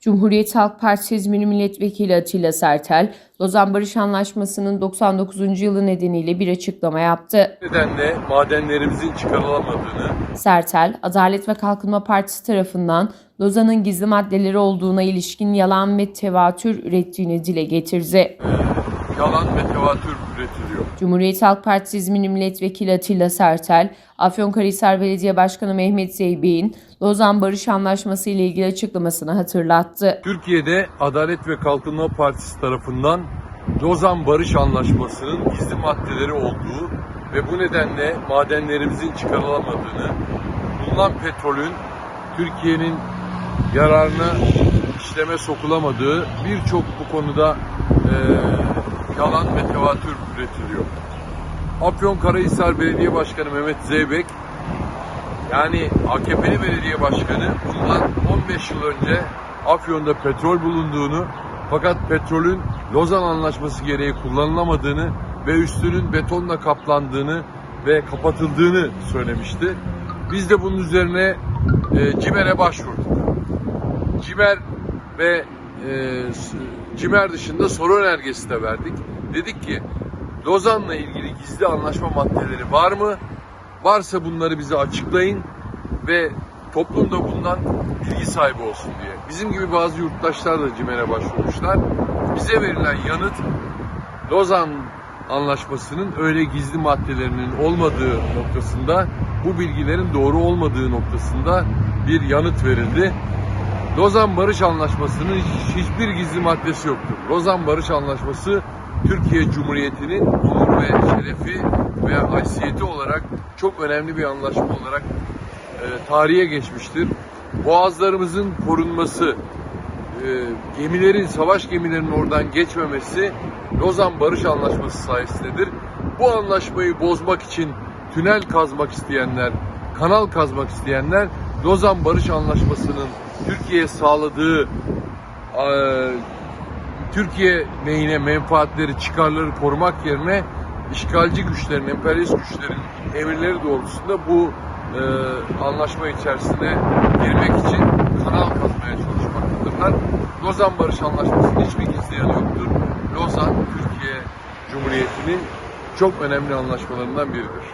Cumhuriyet Halk Partisi İzmir Milletvekili Atilla Sertel, Lozan Barış Anlaşması'nın 99. yılı nedeniyle bir açıklama yaptı. nedenle madenlerimizin çıkarılamadığını, Sertel, Adalet ve Kalkınma Partisi tarafından Lozan'ın gizli maddeleri olduğuna ilişkin yalan ve tevatür ürettiğini dile getirdi. Yalan ve tevatür üretiliyor. Cumhuriyet Halk Partisi İzmir Milletvekili Atilla Sertel, Afyonkarahisar Belediye Başkanı Mehmet Zeybek'in Lozan Barış Anlaşması ile ilgili açıklamasını hatırlattı. Türkiye'de Adalet ve Kalkınma Partisi tarafından Lozan Barış Anlaşması'nın gizli maddeleri olduğu ve bu nedenle madenlerimizin çıkarılamadığını, bulunan petrolün Türkiye'nin yararına işleme sokulamadığı birçok bu konuda e, yalan ve tevatür üretiliyor. Afyonkarahisar Belediye Başkanı Mehmet Zeybek yani AKP'li belediye başkanı bundan 15 yıl önce Afyon'da petrol bulunduğunu fakat petrolün Lozan Anlaşması gereği kullanılamadığını ve üstünün betonla kaplandığını ve kapatıldığını söylemişti. Biz de bunun üzerine e, CİMER'e başvurduk. CİMER ve e, CİMER dışında soru önergesi de verdik. Dedik ki Lozan'la ilgili gizli anlaşma maddeleri var mı? Varsa bunları bize açıklayın ve toplum da bundan bilgi sahibi olsun diye. Bizim gibi bazı yurttaşlar da CİMER'e başvurmuşlar. Bize verilen yanıt Lozan Anlaşması'nın öyle gizli maddelerinin olmadığı noktasında, bu bilgilerin doğru olmadığı noktasında bir yanıt verildi. Lozan Barış Anlaşması'nın hiç- hiçbir gizli maddesi yoktur. Lozan Barış Anlaşması Türkiye Cumhuriyeti'nin onur ve şerefi ve haysiyeti olarak çok önemli bir anlaşma olarak e, tarihe geçmiştir. Boğazlarımızın korunması, e, gemilerin, savaş gemilerinin oradan geçmemesi Lozan Barış Anlaşması sayesindedir. Bu anlaşmayı bozmak için tünel kazmak isteyenler, kanal kazmak isteyenler Lozan Barış Anlaşması'nın Türkiye'ye sağladığı e, Türkiye lehine menfaatleri, çıkarları korumak yerine işgalci güçlerin, emperyalist güçlerin emirleri doğrultusunda bu e, anlaşma içerisine girmek için kanal kazmaya çalışmaktadırlar. Lozan Barış Anlaşması'nın hiçbir gizli yanı yoktur. Lozan, Türkiye Cumhuriyeti'nin çok önemli anlaşmalarından biridir.